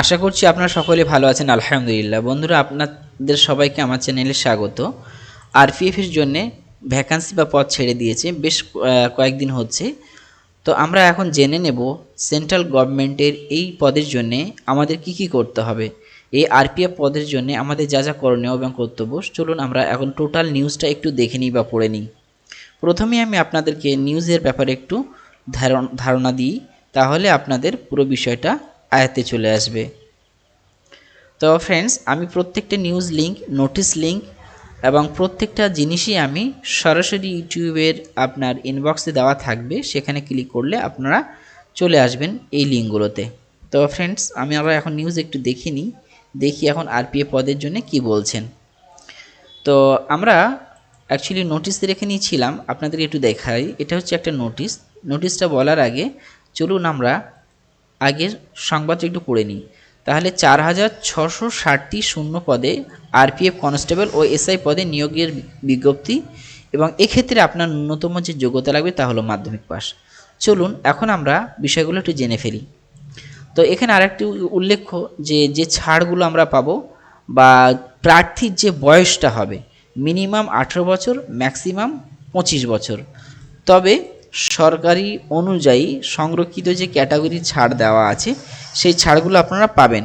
আশা করছি আপনারা সকলে ভালো আছেন, আলহামদুলিল্লাহ। বন্ধুরা, আপনাদের সবাইকে আমার চ্যানেলে স্বাগত। আরপিএফের জন্যে ভ্যাকান্সি বা পদ ছেড়ে দিয়েছে, বেশ কয়েকদিন হচ্ছে। তো আমরা এখন জেনে নেব সেন্ট্রাল গভর্নমেন্টের এই পদের জন্যে আমাদের কি কি করতে হবে। এই আরপিএফ পদের জন্য আমাদের যা যা করণীয় এবং কর্তব্য, চলুন আমরা এখন টোটাল নিউজটা একটু দেখে নিই বা পড়ে নিই। প্রথমে আমি আপনাদেরকে নিউজের ব্যাপারে একটু ধারণা দিই, তাহলে আপনাদের পুরো বিষয়টা আয়ত্তে চলে আসবে। তো ফ্রেন্ডস আমি প্রত্যেকটা নিউজ লিংক নোটিশ লিংক এবং প্রত্যেকটা জিনিসই আমি সরাসরি ইউটিউবের আপনার ইনবক্সে দেওয়া থাকবে। সেখানে ক্লিক করলে আপনারা চলে আসবেন এই লিঙ্কগুলোতে তো ফ্রেন্ডস আমি আবার এখন নিউজ একটু দেখে নিই। দেখি এখন আরপিএফ পদের জন্য কি বলছেন। তো আমরা অ্যাকচুয়ালি নোটিস রেখে নিয়েছিলাম। আপনাদের একটু দেখাই। এটা হচ্ছে একটা নোটিশ নোটিশটা বলার আগে চলুন আমরা আগের সংবাদটা একটু পড়ে নিই। তাহলে চার হাজার ছশো ষাটটি শূন্য পদে আরপিএফ কনস্টেবল ও এসআই পদে নিয়োগের বিজ্ঞপ্তি এবং এক্ষেত্রে আপনার ন্যূনতম যে যোগ্যতা লাগবে তা হলো মাধ্যমিক পাস চলুন, এখন আমরা বিষয়গুলো একটু জেনে ফেলি। তো এখানে আরেকটি উল্লেখ্য যে যে ছাড়গুলো আমরা পাবো বা প্রার্থীর যে বয়সটা হবে, মিনিমাম আঠেরো বছর, ম্যাক্সিমাম পঁচিশ বছর। তবে সরকারি অনুযায়ী সংরক্ষিত যে ক্যাটাগরি ছাড় দেওয়া আছে, সেই ছাড়গুলো আপনারা পাবেন।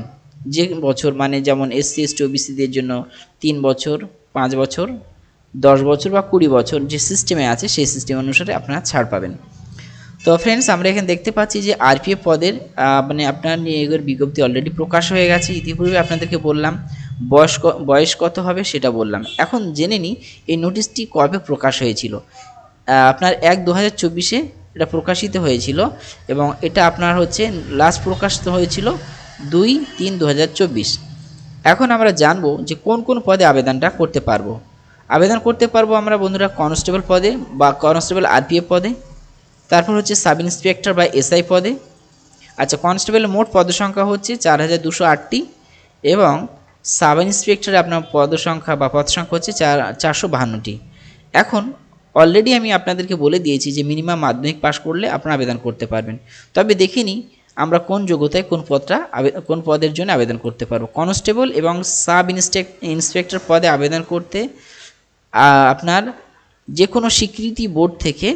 যে বছর মানে যেমন এসসি এসটি ওবিসিদের জন্য তিন বছর, পাঁচ বছর, দশ বছর বা কুড়ি বছর যে সিস্টেমে আছে, সেই সিস্টেম অনুসারে আপনারা ছাড় পাবেন। তো ফ্রেন্ডস আমরা এখানে দেখতে পাচ্ছি যে আরপিএফ পদের মানে আপনার নিয়োগের বিজ্ঞপ্তি অলরেডি প্রকাশ হয়ে গেছে। ইতিপূর্বে আপনাদেরকে বললাম বয়স বয়স কত হবে সেটা বললাম। এখন জেনে নিই, এই নোটিশটি কবে প্রকাশ হয়েছিল? আপনার এক দু হাজার চব্বিশে এটা প্রকাশিত হয়েছিল এবং এটা আপনার হচ্ছে লাস্ট প্রকাশিত হয়েছিল দুই তিন দু হাজার চব্বিশ। এখন আমরা জানব যে কোন কোন পদে আবেদনটা করতে পারব। আবেদন করতে পারব আমরা বন্ধুরা কনস্টেবল পদে বা কনস্টেবল আরপিএফ পদে, তারপর হচ্ছে সাব ইন্সপেক্টর বা এসআই পদে। আচ্ছা কনস্টেবলের মোট পদসংখ্যা হচ্ছে চার হাজার দুশো আটটি এবং সাব ইন্সপেক্টরে আপনার পদসংখ্যা বা পদ সংখ্যা হচ্ছে চার, চারশো বাহান্নটি। এখন অলরেডি আমি আপনাদেরকে বলে দিয়েছি যে মিনিমাম মাধ্যমিক পাশ করলে আপনারা আবেদন করতে পারবেন। তবে দেখিনি আমরা কোন যোগ্যতায় কোন পদটা কোন পদের জন্য আবেদন করতে পারব। কনস্টেবল এবং সাব ইন্সপেক্টর পদে আবেদন করতে আপনার যে কোনো স্বীকৃতি বোর্ড থেকে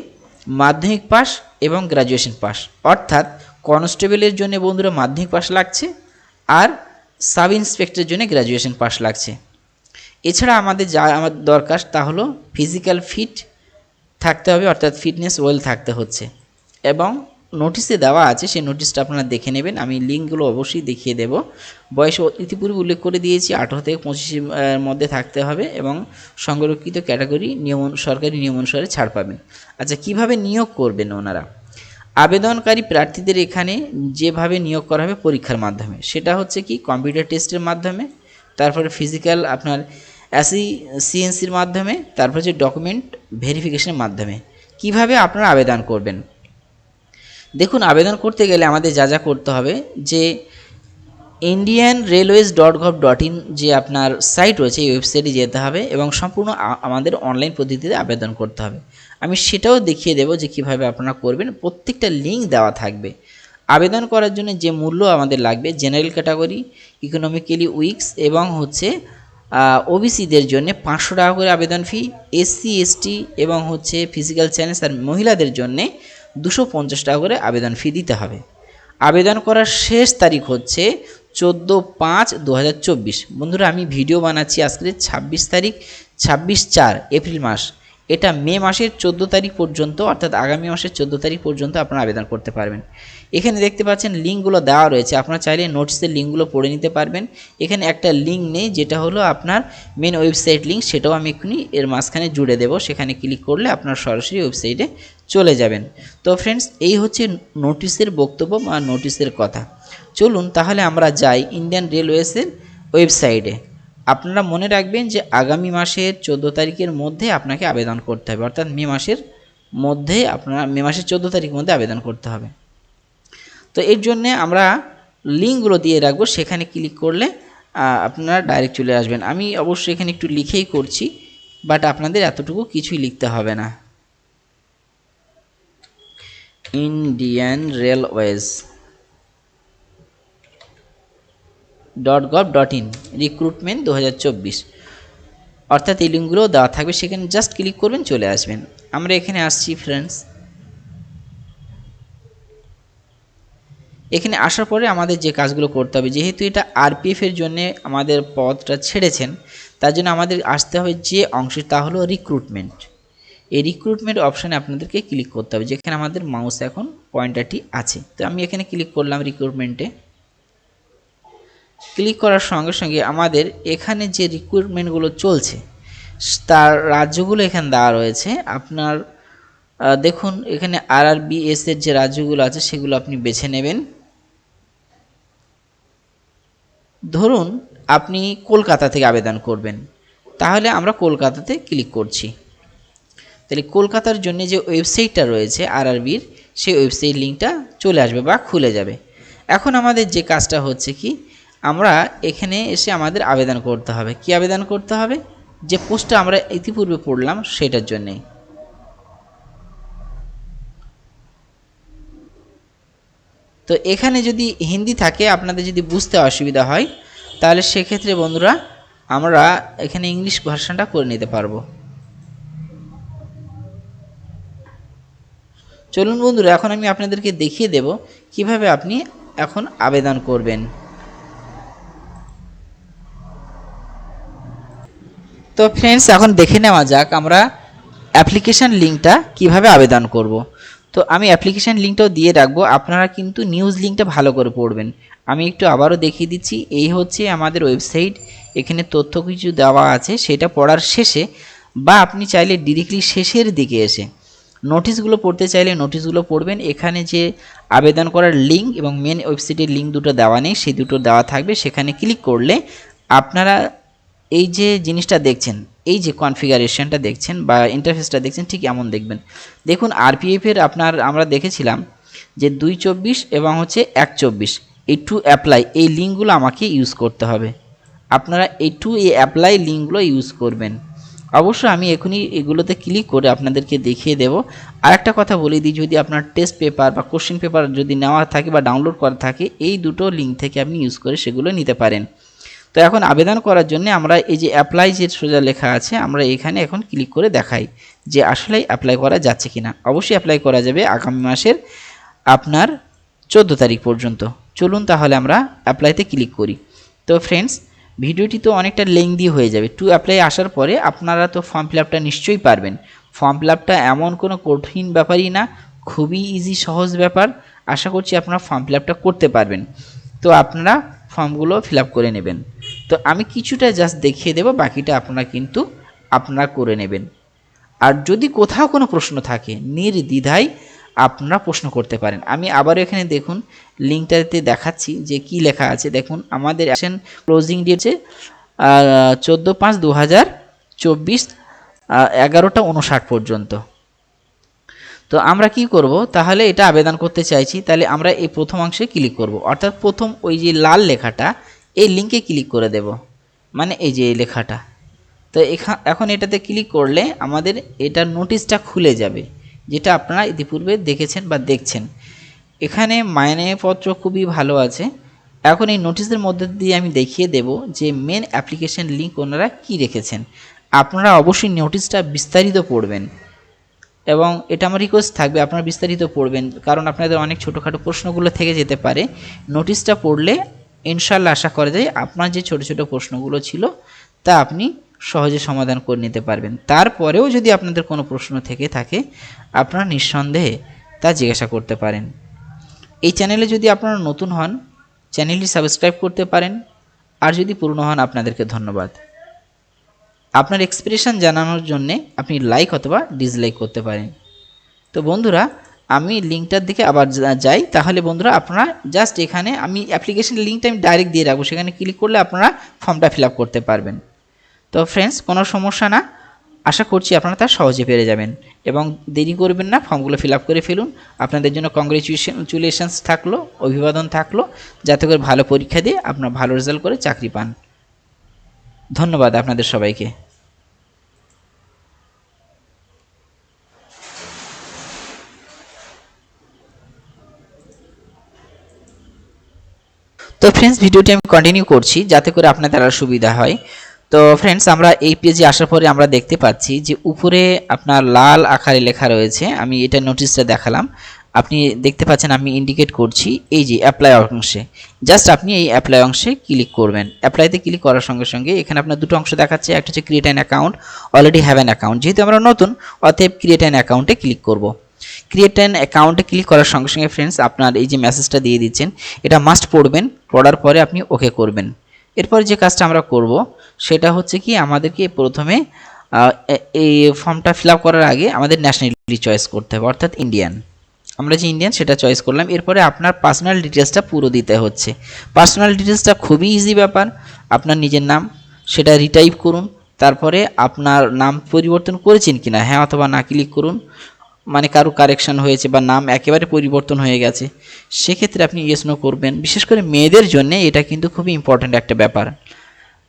মাধ্যমিক পাস এবং গ্র্যাজুয়েশন পাস অর্থাৎ কনস্টেবলের জন্য বন্ধুরা মাধ্যমিক পাস লাগছে আর সাব ইন্সপেক্টরের জন্য গ্র্যাজুয়েশন পাস লাগছে। এছাড়া আমাদের যা, আমার দরকার তা হলো ফিজিক্যাল ফিট থাকতে হবে, অর্থাৎ ফিটনেস ওয়েল থাকতে হচ্ছে। এবং নোটিশে দেওয়া আছে, সেই নোটিশটা আপনারা দেখে নেবেন, আমি লিঙ্কগুলো অবশ্যই দেখিয়ে দেব। বয়স ইতিপূর্বে উল্লেখ করে দিয়েছি, আঠারো থেকে পঁচিশের মধ্যে থাকতে হবে এবং সংরক্ষিত ক্যাটাগরি নিয়ম সরকারি নিয়ম অনুসারে ছাড় পাবেন। আচ্ছা কীভাবে নিয়োগ করবেন ওনারা? আবেদনকারী প্রার্থীদের এখানে যেভাবে নিয়োগ করা হবে পরীক্ষার মাধ্যমে। সেটা হচ্ছে কি কম্পিউটার টেস্টের মাধ্যমে, তারপরে ফিজিক্যাল আপনার অ্যাসি সিএনসির মাধ্যমে, তারপর হচ্ছে ডকুমেন্ট ভেরিফিকেশনের মাধ্যমে। কীভাবে আপনারা আবেদন করবেন? দেখুন, আবেদন করতে গেলে আমাদের যা যা করতে হবে যে Indian railways dot gov dot in যে আপনার সাইট রয়েছে, এই ওয়েবসাইটে যেতে হবে এবং সম্পূর্ণ আমাদের অনলাইন পদ্ধতিতে আবেদন করতে হবে। আমি সেটাও দেখিয়ে দেবো যে কীভাবে আপনারা করবেন। প্রত্যেকটা লিঙ্ক দেওয়া থাকবে। আবেদন করার জন্য যে মূল্য আমাদের লাগবে জেনারেল ক্যাটাগরি ইকোনমিক্যালি উইকস এবং হচ্ছে ওবিসিদের জন্য পাঁচশো টাকা করে আবেদন ফি এসসি এসটি এবং হচ্ছে ফিজিক্যাল চ্যালেঞ্জ আর মহিলাদের জন্যে দুশো পঞ্চাশ টাকা করে আবেদন ফি দিতে হবে। আবেদন করার শেষ তারিখ হচ্ছে চোদ্দ পাঁচ দু বন্ধুরা আমি ভিডিও বানাচ্ছি আজকে ছাব্বিশ তারিখ ছাব্বিশ চার এপ্রিল মাস এটা মে মাসের চোদ্দ তারিখ পর্যন্ত, অর্থাৎ আগামী মাসের চোদ্দ তারিখ পর্যন্ত আপনারা আবেদন করতে পারবেন। এখানে দেখতে পাচ্ছেন লিঙ্কগুলো দেওয়া রয়েছে। আপনারা চাইলে নোটিসের লিঙ্কগুলো পড়ে নিতে পারবেন। এখানে একটা লিঙ্ক নেই, যেটা হলো আপনার মেন ওয়েবসাইট লিঙ্ক সেটাও আমি এক্ষুনি এর মাঝখানে জুড়ে দেবো। সেখানে ক্লিক করলে আপনার সরাসরি ওয়েবসাইটে চলে যাবেন। তো ফ্রেন্ডস এই হচ্ছে নোটিশের বক্তব্য বা নোটিশের কথা। চলুন তাহলে আমরা যাই ইন্ডিয়ান রেলওয়েসের ওয়েবসাইটে আপনারা মনে রাখবেন যে আগামী মাসের চোদ্দ তারিখের মধ্যে আপনাকে আবেদন করতে হবে। অর্থাৎ মে মাসের মধ্যে আপনারা, মে মাসের চোদ্দ তারিখের মধ্যে আবেদন করতে হবে। তো এর জন্যে আমরা লিঙ্কগুলো দিয়ে রাখব। সেখানে ক্লিক করলে আপনারা ডাইরেক্ট চলে আসবেন। আমি অবশ্যই এখানে একটু লিখেই করছি বাট আপনাদের এতটুকু কিছুই লিখতে হবে না। Indian railways dot gov dot in recruitment দু হাজার চব্বিশ। অর্থাৎ এই লিঙ্কগুলোও দেওয়া থাকবে, সেখানে জাস্ট ক্লিক করবেন, চলে আসবেন। আমরা এখানে আসছি ফ্রেন্ডস এখানে আসার পরে আমাদের যে কাজগুলো করতে হবে, যেহেতু এটা আরপিএফ এর জন্য আমাদের পদটা ছেড়েছেন, তার জন্য আমাদের আসতে হবে যে অংশ, তা হলো রিক্রুটমেন্ট এই রিক্রুটমেন্ট অপশানে আপনাদেরকে ক্লিক করতে হবে, যেখানে আমাদের মাউস এখন পয়েন্টারটি আছে। তো আমি এখানে ক্লিক করলাম রিক্রুটমেন্টে ক্লিক করার সঙ্গে সঙ্গে আমাদের এখানে যে রিক্রুটমেন্টগুলো চলছে, তার রাজ্যগুলো এখানে দেওয়া রয়েছে। আপনার দেখুন, এখানে আর আর এর যে রাজ্যগুলো আছে, সেগুলো আপনি বেছে নেবেন। ধরুন, আপনি কলকাতা থেকে আবেদন করবেন। তাহলে আমরা কলকাতাতে ক্লিক করছি। তাহলে কলকাতার জন্য যে ওয়েবসাইটটা রয়েছে আরআরবির সেই ওয়েবসাইট লিঙ্কটা চলে আসবে বা খুলে যাবে। এখন আমাদের যে কাজটা হচ্ছে কি আমরা এখানে এসে আমাদের আবেদন করতে হবে। কি আবেদন করতে হবে? যে পোস্টটা আমরা ইতিপূর্বে পড়লাম সেটার জন্যেই তো এখানে যদি হিন্দি থাকে, আপনাদের যদি বুঝতে অসুবিধা হয়, তাহলে সেক্ষেত্রে বন্ধুরা, আমরা এখানে ইংলিশ ভার্সনটা করে নিতে পারব। চলুন বন্ধুরা, এখন আমি আপনাদেরকে দেখিয়ে দেব কীভাবে আপনি এখন আবেদন করবেন। তো ফ্রেন্ডস এখন দেখে নেওয়া যাক আমরা অ্যাপ্লিকেশান লিঙ্কটা কীভাবে আবেদন করব। তো আমি অ্যাপ্লিকেশান লিঙ্কটাও দিয়ে রাখব, আপনারা কিন্তু নিউজ লিঙ্কটা ভালো করে পড়বেন। আমি একটু আবারও দেখিয়ে দিচ্ছি, এই হচ্ছে আমাদের ওয়েবসাইট এখানে তথ্য কিছু দেওয়া আছে, সেটা পড়ার শেষে, বা আপনি চাইলে ডিরেক্টলি শেষের দিকে এসে নোটিশগুলো পড়তে চাইলে নোটিশগুলো পড়বেন। এখানে যে আবেদন করার লিঙ্ক এবং মেন ওয়েবসাইটের লিঙ্ক দুটো দেওয়া নেই সেই দুটো দেওয়া থাকবে। সেখানে ক্লিক করলে আপনারা এই যে জিনিসটা দেখছেন, এই যে কনফিগারেশনটা দেখছেন বা ইন্টারফেসটা দেখছেন, ঠিক এমন দেখবেন। দেখুন আরপিএফের আপনার, আমরা দেখেছিলাম যে দুই চব্বিশ এবং হচ্ছে এক চব্বিশ। এই টু অ্যাপ্লাই এই লিঙ্কগুলো আমাকে ইউজ করতে হবে। আপনারা এই টু এই অ্যাপ্লাই লিঙ্কগুলো ইউজ করবেন। অবশ্য আমি এখনই এগুলোতে ক্লিক করে আপনাদেরকে দেখিয়ে দেব। আর একটা কথা বলে দিই, যদি আপনার টেস্ট পেপার বা কোশ্চেন পেপার যদি নেওয়া থাকে বা ডাউনলোড করা থাকে, এই দুটো লিঙ্ক থেকে আপনি ইউজ করে সেগুলো নিতে পারেন। তো এখন আবেদন করার জন্য আমরা এই যে অ্যাপ্লাই যে সোজা লেখা আছে, আমরা এখানে এখন ক্লিক করে দেখাই যে আসলেই অ্যাপ্লাই করা যাচ্ছে কিনা। অবশ্যই অ্যাপ্লাই করা যাবে আগামী মাসের আপনার চোদ্দ তারিখ পর্যন্ত। চলুন তাহলে আমরা অ্যাপ্লাইতে ক্লিক করি। তো ফ্রেন্ডস ভিডিওটি তো অনেকটা লেংদি হয়ে যাবে। টু অ্যাপ্লাই আসার পরে আপনারা তো ফর্ম ফিল আপটা নিশ্চয়ই পারবেন। ফর্ম ফিল আপটা এমন কোনো কঠিন ব্যাপারই না, খুবই ইজি সহজ ব্যাপার। আশা করছি আপনারা ফর্ম ফিল আপটা করতে পারবেন। তো আপনারা ফর্মগুলো ফিল আপ করে নেবেন। তো আমি কিছুটা জাস্ট দেখিয়ে দেবো, বাকিটা আপনারা কিন্তু আপনারা করে নেবেন। আর যদি কোথাও কোনো প্রশ্ন থাকে, নির্দ্বিধায় আপনারা প্রশ্ন করতে পারেন। আমি আবারও এখানে দেখুন, লিঙ্কটাতে দেখাচ্ছি যে কি লেখা আছে। দেখুন, আমাদের আসেন ক্লোজিং ডেট হচ্ছে চোদ্দ পাঁচ দু হাজার চব্বিশ এগারোটা উনষাট পর্যন্ত। তো আমরা কি করব? তাহলে এটা আবেদন করতে চাইছি। তাহলে আমরা এই প্রথম অংশে ক্লিক করব। অর্থাৎ প্রথম ওই যে লাল লেখাটা এই লিঙ্কে ক্লিক করে দেব। মানে এই যে এই লেখাটা। তো এখা- এখন এটাতে ক্লিক করলে আমাদের এটার নোটিশটা খুলে যাবে, যেটা আপনারা ইতিপূর্বে দেখেছেন বা দেখছেন। এখানে মাইনেপত্র খুবই ভালো আছে। এখন এই নোটিশের মধ্যে দিয়ে আমি দেখিয়ে দেব যে মেন অ্যাপ্লিকেশন লিঙ্ক ওনারা কি রেখেছেন। আপনারা অবশ্যই নোটিশটা বিস্তারিত পড়বেন। এবং এটা আমার রিকোয়েস্ট থাকবে, আপনারা বিস্তারিত পড়বেন। কারণ আপনাদের অনেক ছোটোখাটো প্রশ্নগুলো থেকে যেতে পারে। নোটিশটা পড়লে ইনশাল্লাহ আশা করা যায় আপনার যে ছোট ছোট প্রশ্নগুলো ছিল, তা আপনি সহজে সমাধান করে নিতে পারবেন। তারপরেও যদি আপনাদের কোনো প্রশ্ন থেকে থাকে, আপনারা নিঃসন্দেহে তা জিজ্ঞাসা করতে পারেন। এই চ্যানেলে যদি আপনারা নতুন হন, চ্যানেলটি সাবস্ক্রাইব করতে পারেন। আর যদি পুরনো হন, আপনাদেরকে ধন্যবাদ। আপনার এক্সপ্রেশন জানানোর জন্যে আপনি লাইক অথবা ডিসলাইক করতে পারেন। তো বন্ধুরা আমি লিঙ্কটার দিকে আবার যাই, তাহলে বন্ধুরা আপনারা জাস্ট এখানে আমি অ্যাপ্লিকেশন লিঙ্কটা আমি ডাইরেক্ট দিয়ে রাখব। সেখানে ক্লিক করলে আপনারা ফর্মটা ফিল করতে পারবেন। তো ফ্রেন্ডস কোনো সমস্যা না। আশা করছি আপনারা তা সহজে পেরে যাবেন এবং দেরি করবেন না ফর্মগুলো ফিল করে ফেলুন। আপনাদের জন্য কংগ্রেচুলেশনস থাকল, অভিবাদন থাকল, যাতে করে ভালো পরীক্ষা দিয়ে আপনারা ভালো রেজাল্ট করে চাকরি পান। ধন্যবাদ আপনাদের সবাইকে। তো ফ্রেন্ডস ভিডিওটি আমি কন্টিনিউ করছি, যাতে করে আপনাদের আরও সুবিধা হয়। তো ফ্রেন্ডস আমরা এই পেজে আসার পরে আমরা দেখতে পাচ্ছি যে উপরে আপনার লাল আকারে লেখা রয়েছে, আমি এটা নোটিশটা দেখালাম। আপনি দেখতে পাচ্ছেন, আমি ইন্ডিকেট করছি, এই যে অ্যাপ্লাই অংশে। জাস্ট আপনি এই অ্যাপ্লাই অংশে ক্লিক করবেন। অ্যাপ্লাইতে ক্লিক করার সঙ্গে সঙ্গে এখানে আপনার দুটো অংশ দেখাচ্ছে, একটা হচ্ছে create an account already have an account যেহেতু আমরা নতুন, অতএব ক্রিয়েট অ্যান অ্যাকাউন্টে ক্লিক করব। ক্রিয়েট অ্যান অ্যাকাউন্টে ক্লিক করার সঙ্গে সঙ্গে ফ্রেন্ডস আপনার এই যে মেসেজটা দিয়ে দিচ্ছেন, এটা মাস্ট পড়বেন। পড়ার পরে আপনি ওকে করবেন। এরপর যে কাজটা আমরা করব, সেটা হচ্ছে কি, আমাদেরকে প্রথমে এই ফর্মটা ফিল করার আগে আমাদের ন্যাশনালিটি চয়েস করতে হবে, অর্থাৎ ইন্ডিয়ান আমরা যে ইন্ডিয়ান সেটা চয়েস করলাম। এরপরে আপনার পার্সোনাল ডিটেলসটা পুরো দিতে হচ্ছে। পার্সোনাল ডিটেলসটা খুবই ইজি ব্যাপার। আপনার নিজের নাম, সেটা রিটাইপ করুন। তারপরে আপনার নাম পরিবর্তন করেছেন কিনা হ্যাঁ অথবা না ক্লিক করুন। মানে কারও কারেকশন হয়েছে বা নাম একেবারে পরিবর্তন হয়ে গেছে, সেক্ষেত্রে আপনি ইয়েস নো করবেন। বিশেষ করে মেয়েদের জন্য এটা কিন্তু খুবই ইম্পর্ট্যান্ট একটা ব্যাপার।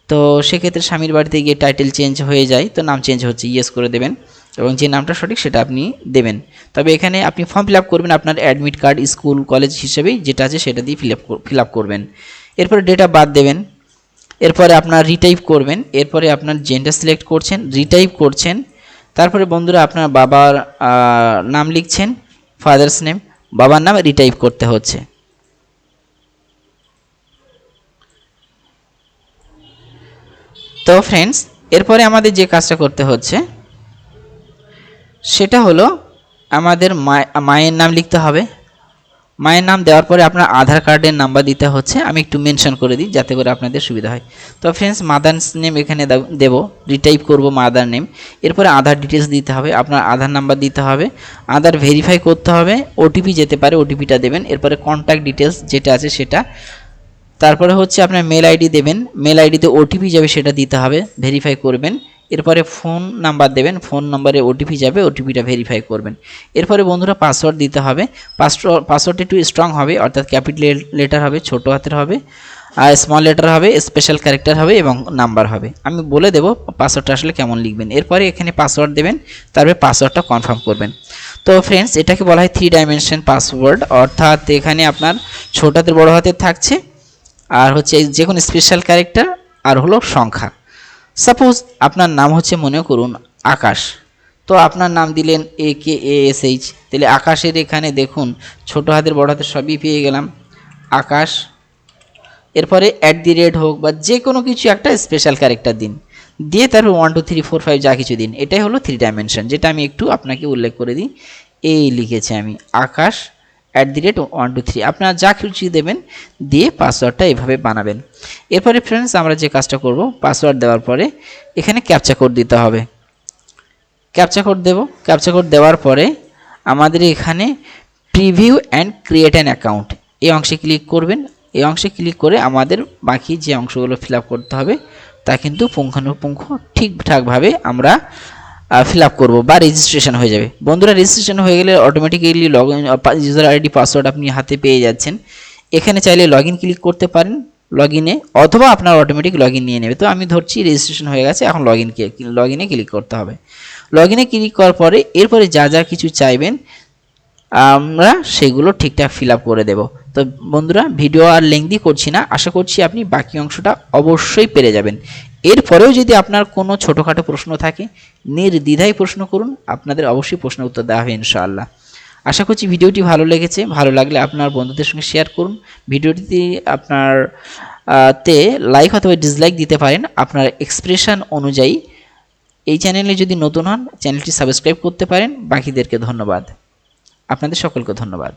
তো সেক্ষেত্রে স্বামীর বাড়িতে গিয়ে টাইটেল চেঞ্জ হয়ে যায়, তো নাম চেঞ্জ হচ্ছে ইয়েস করে দেবেন এবং যে নামটা সঠিক সেটা আপনি দেবেন। তবে এখানে আপনি ফর্ম ফিল আপ করবেন আপনার অ্যাডমিট কার্ড স্কুল কলেজ হিসেবেই যেটা আছে সেটা দিয়ে ফিল আপ ফিল আপ করবেন। এরপরে ডেটা বাদ দেবেন। এরপরে আপনার রিটাইপ করবেন। এরপরে আপনার জেন্ডার সিলেক্ট করছেন রিটাইপ করছেন তারপরে বন্ধুরা আপনার বাবার নাম লিখছেন ফাদার্স নেম বাবার নাম রিটাইপ করতে হচ্ছে। তো ফ্রেন্ডস এরপরে আমাদের যে কাজটা করতে হচ্ছে, সেটা হলো আমাদের মায়- মায়ের নাম লিখতে হবে। মায়ের নাম দেওয়ার পরে আপনার আধার কার্ডের নাম্বার দিতে হচ্ছে। আমি একটু মেনশন করে দিই যাতে করে আপনাদের সুবিধা হয়। তো ফ্রেন্ডস মাদার্স নেম এখানে দেব রিটাইপ করব মাদার নেম এরপরে আধার ডিটেলস দিতে হবে। আপনার আধার নাম্বার দিতে হবে। আধার ভেরিফাই করতে হবে। ওটিপি যেতে পারে ওটিপিটা দেবেন। এরপরে কন্ট্যাক্ট ডিটেলস যেটা আছে সেটা। তারপরে হচ্ছে আপনার মেল আইডি দেবেন। মেল আইডিতে ওটিপি যাবে সেটা দিতে হবে। ভেরিফাই করবেন। এরপরে ফোন নাম্বার দেবেন, ফোন নাম্বারে ওটিপি যাবে ওটিপিটা ভেরিফাই করবেন। এরপরে বন্ধুরা পাসওয়ার্ড দিতে হবে। পাসওয়ার্ড পাসওয়ার্ড একটু স্ট্রং হবে, অর্থাৎ ক্যাপিটাল লেটার হবে, ছোট হাতের হবে, আর স্মল লেটার হবে স্পেশাল ক্যারেক্টার হবে এবং নাম্বার হবে। আমি বলে দেবো পাসওয়ার্ডটা আসলে কেমন লিখবেন। এরপরে এখানে পাসওয়ার্ড দেবেন, তারপরে পাসওয়ার্ডটা কনফার্ম করবেন। তো ফ্রেন্ডস এটাকে বলা হয় থ্রি ডাইমেনশন পাসওয়ার্ড অর্থাৎ এখানে আপনার ছোট হাতের, বড় হাতের থাকছে, আর হচ্ছে যে কোনো স্পেশাল ক্যারেক্টার আর হলো সংখ্যা। সাপোজ আপনার নাম হচ্ছে মনে করুন, আকাশ। তো আপনার নাম দিলেন এ কে এ এস এইচ তাহলে আকাশের এখানে দেখুন, ছোট হাতের, বড় হাতের সবই পেয়ে গেলাম। আকাশ। এরপরে অ্যাট দি রেট হোক বা যে কোনো কিছু, একটা স্পেশাল ক্যারেক্টার দিন। দিয়ে তারপর one two three four five যা কিছু দিন। এটাই হলো থ্রি ডাইমেনশন যেটা আমি একটু আপনাকে উল্লেখ করে দিই। এই লিখেছি আমি, Akash. At the rate one two three আপনারা যা কিছু দেবেন, দিয়ে পাসওয়ার্ডটা এভাবে বানাবেন। এরপরে ফ্রেন্ডস আমরা যে কাজটা করব পাসওয়ার্ড দেওয়ার পরে এখানে ক্যাপচা কোড দিতে হবে। ক্যাপচা কোড দেব। ক্যাপচা কোড দেওয়ার পরে আমাদের এখানে preview and create an account এই অংশে ক্লিক করবেন। এই অংশে ক্লিক করে আমাদের বাকি যে অংশগুলো ফিল করতে হবে, তা কিন্তু পুঙ্খানুপুঙ্খ, ঠিকঠাকভাবে আমরা ফিল আপ করব বা রেজিস্ট্রেশন হয়ে যাবে। বন্ধুরা রেজিস্ট্রেশন হয়ে গেলে automatically log in user ID password আপনি হাতে পেয়ে যাচ্ছেন। এখানে চাইলে লগ ইন ক্লিক করতে পারেন লগ ইনে অথবা আপনার অটোমেটিক লগ ইন নিয়ে নেবে। তো আমি ধরছি রেজিস্ট্রেশন হয়ে গেছে, এখন লগ ইন লগ ক্লিক করতে হবে। লগ ইনে ক্লিক করার পরে এরপরে যা যা কিছু চাইবেন, আমরা সেগুলো ঠিকঠাক ফিল আপ করে দেব। তো বন্ধুরা ভিডিও আর লেংদি করছি না। আশা করছি আপনি বাকি অংশটা অবশ্যই পেরে যাবেন। এরপরেও যদি আপনার কোনো ছোটোখাটো প্রশ্ন থাকে, নির্দ্বিধায় প্রশ্ন করুন, আপনাদের অবশ্যই প্রশ্ন উত্তর দেওয়া হবে ইনশাআল্লাহ। আশা করছি ভিডিওটি ভালো লেগেছে, ভালো লাগলে আপনার বন্ধুদের সঙ্গে শেয়ার করুন। ভিডিওটিতে আপনার তে লাইক অথবা ডিসলাইক দিতে পারেন। আপনার এক্সপ্রেশন অনুযায়ী এই চ্যানেলে যদি নতুন হন চ্যানেলটি সাবস্ক্রাইব করতে পারেন। বাকিদেরকে ধন্যবাদ। আপনাদের সকলকে ধন্যবাদ।